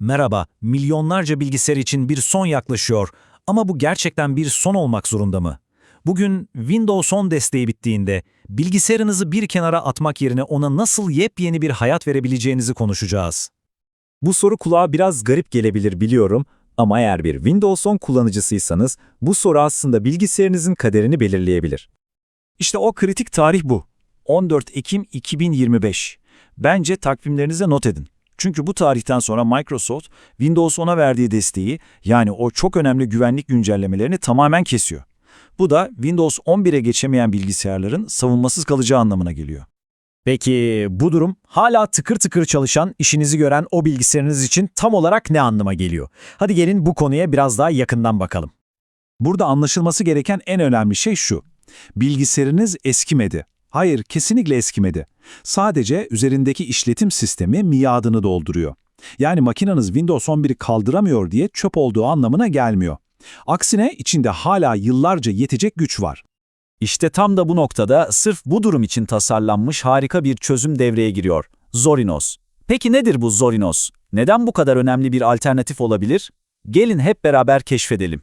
Merhaba, milyonlarca bilgisayar için bir son yaklaşıyor ama bu gerçekten bir son olmak zorunda mı? Bugün Windows 10 desteği bittiğinde bilgisayarınızı bir kenara atmak yerine ona nasıl yepyeni bir hayat verebileceğinizi konuşacağız. Bu soru kulağa biraz garip gelebilir biliyorum ama eğer bir Windows 10 kullanıcısıysanız bu soru aslında bilgisayarınızın kaderini belirleyebilir. İşte o kritik tarih bu. 14 Ekim 2025. Bence takvimlerinize not edin. Çünkü bu tarihten sonra Microsoft Windows 10'a verdiği desteği yani o çok önemli güvenlik güncellemelerini tamamen kesiyor. Bu da Windows 11'e geçemeyen bilgisayarların savunmasız kalacağı anlamına geliyor. Peki bu durum hala tıkır tıkır çalışan, işinizi gören o bilgisayarınız için tam olarak ne anlama geliyor? Hadi gelin bu konuya biraz daha yakından bakalım. Burada anlaşılması gereken en önemli şey şu. Bilgisayarınız eskimedi. Hayır, kesinlikle eskimedi. Sadece üzerindeki işletim sistemi miadını dolduruyor. Yani makineniz Windows 11'i kaldıramıyor diye çöp olduğu anlamına gelmiyor. Aksine içinde hala yıllarca yetecek güç var. İşte tam da bu noktada sırf bu durum için tasarlanmış harika bir çözüm devreye giriyor. Zorinos. Peki nedir bu Zorinos? Neden bu kadar önemli bir alternatif olabilir? Gelin hep beraber keşfedelim.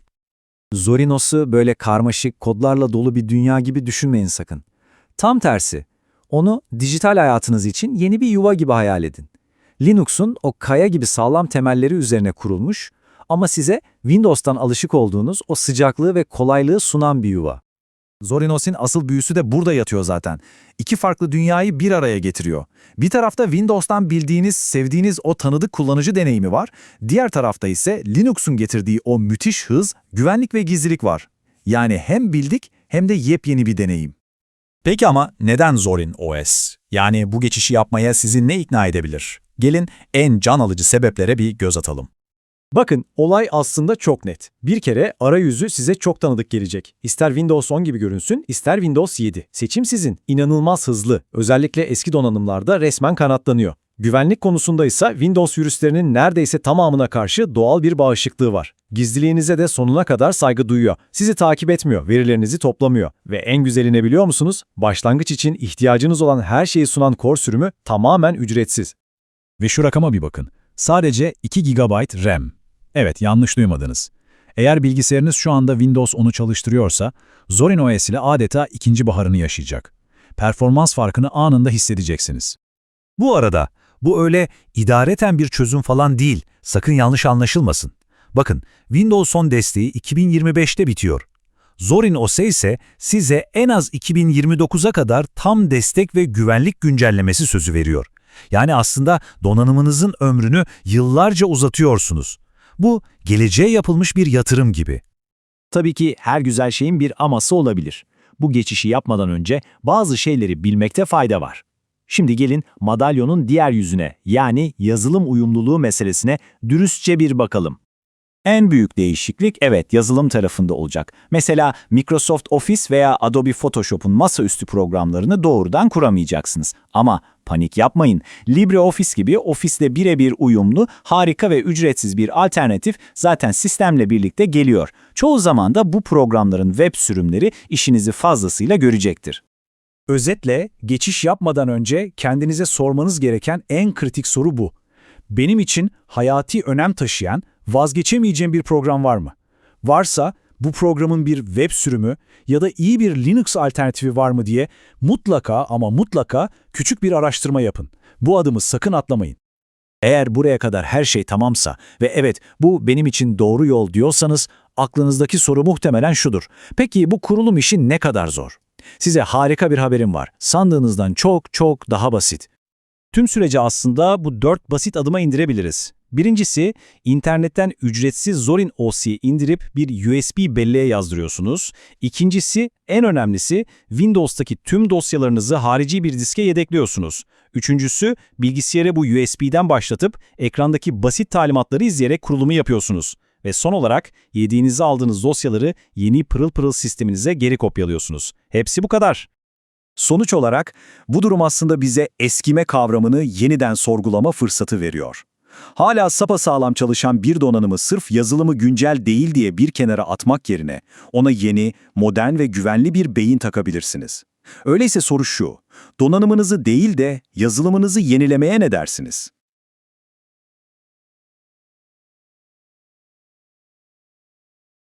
Zorinos'u böyle karmaşık, kodlarla dolu bir dünya gibi düşünmeyin sakın. Tam tersi, onu dijital hayatınız için yeni bir yuva gibi hayal edin. Linux'un o kaya gibi sağlam temelleri üzerine kurulmuş ama size Windows'tan alışık olduğunuz o sıcaklığı ve kolaylığı sunan bir yuva. Zorinos'in asıl büyüsü de burada yatıyor zaten. İki farklı dünyayı bir araya getiriyor. Bir tarafta Windows'tan bildiğiniz, sevdiğiniz o tanıdık kullanıcı deneyimi var. Diğer tarafta ise Linux'un getirdiği o müthiş hız, güvenlik ve gizlilik var. Yani hem bildik hem de yepyeni bir deneyim. Peki ama neden Zorin OS? Yani bu geçişi yapmaya sizi ne ikna edebilir? Gelin en can alıcı sebeplere bir göz atalım. Bakın olay aslında çok net. Bir kere arayüzü size çok tanıdık gelecek. İster Windows 10 gibi görünsün, ister Windows 7. Seçim sizin. İnanılmaz hızlı. Özellikle eski donanımlarda resmen kanatlanıyor. Güvenlik konusunda ise Windows virüslerinin neredeyse tamamına karşı doğal bir bağışıklığı var. Gizliliğinize de sonuna kadar saygı duyuyor. Sizi takip etmiyor, verilerinizi toplamıyor. Ve en güzeli ne biliyor musunuz? Başlangıç için ihtiyacınız olan her şeyi sunan Core sürümü tamamen ücretsiz. Ve şu rakama bir bakın. Sadece 2 GB RAM. Evet, yanlış duymadınız. Eğer bilgisayarınız şu anda Windows 10'u çalıştırıyorsa, Zorin OS ile adeta ikinci baharını yaşayacak. Performans farkını anında hissedeceksiniz. Bu arada, bu öyle idareten bir çözüm falan değil, sakın yanlış anlaşılmasın. Bakın, Windows 10 desteği 2025'te bitiyor. Zorin OS ise size en az 2029'a kadar tam destek ve güvenlik güncellemesi sözü veriyor. Yani aslında donanımınızın ömrünü yıllarca uzatıyorsunuz. Bu geleceğe yapılmış bir yatırım gibi. Tabii ki her güzel şeyin bir aması olabilir. Bu geçişi yapmadan önce bazı şeyleri bilmekte fayda var. Şimdi gelin madalyonun diğer yüzüne yani yazılım uyumluluğu meselesine dürüstçe bir bakalım. En büyük değişiklik evet yazılım tarafında olacak. Mesela Microsoft Office veya Adobe Photoshop'un masaüstü programlarını doğrudan kuramayacaksınız. Ama panik yapmayın. LibreOffice gibi Office'le birebir uyumlu, harika ve ücretsiz bir alternatif zaten sistemle birlikte geliyor. Çoğu zaman da bu programların web sürümleri işinizi fazlasıyla görecektir. Özetle, geçiş yapmadan önce kendinize sormanız gereken en kritik soru bu. Benim için hayati önem taşıyan, vazgeçemeyeceğim bir program var mı? Varsa bu programın bir web sürümü ya da iyi bir Linux alternatifi var mı diye mutlaka ama mutlaka küçük bir araştırma yapın. Bu adımı sakın atlamayın. Eğer buraya kadar her şey tamamsa ve evet bu benim için doğru yol diyorsanız aklınızdaki soru muhtemelen şudur. Peki bu kurulum işi ne kadar zor? Size harika bir haberim var. Sandığınızdan çok çok daha basit. Tüm süreci aslında bu dört basit adıma indirebiliriz. Birincisi, internetten ücretsiz Zorin OS'i indirip bir USB belleğe yazdırıyorsunuz. İkincisi, en önemlisi, Windows'taki tüm dosyalarınızı harici bir diske yedekliyorsunuz. Üçüncüsü, bilgisayarı bu USB'den başlatıp ekrandaki basit talimatları izleyerek kurulumu yapıyorsunuz. Ve son olarak yediğinizi aldığınız dosyaları yeni pırıl pırıl sisteminize geri kopyalıyorsunuz. Hepsi bu kadar. Sonuç olarak bu durum aslında bize eskime kavramını yeniden sorgulama fırsatı veriyor. Hala sapasağlam çalışan bir donanımı sırf yazılımı güncel değil diye bir kenara atmak yerine ona yeni, modern ve güvenli bir beyin takabilirsiniz. Öyleyse soru şu, donanımınızı değil de yazılımınızı yenilemeye ne dersiniz?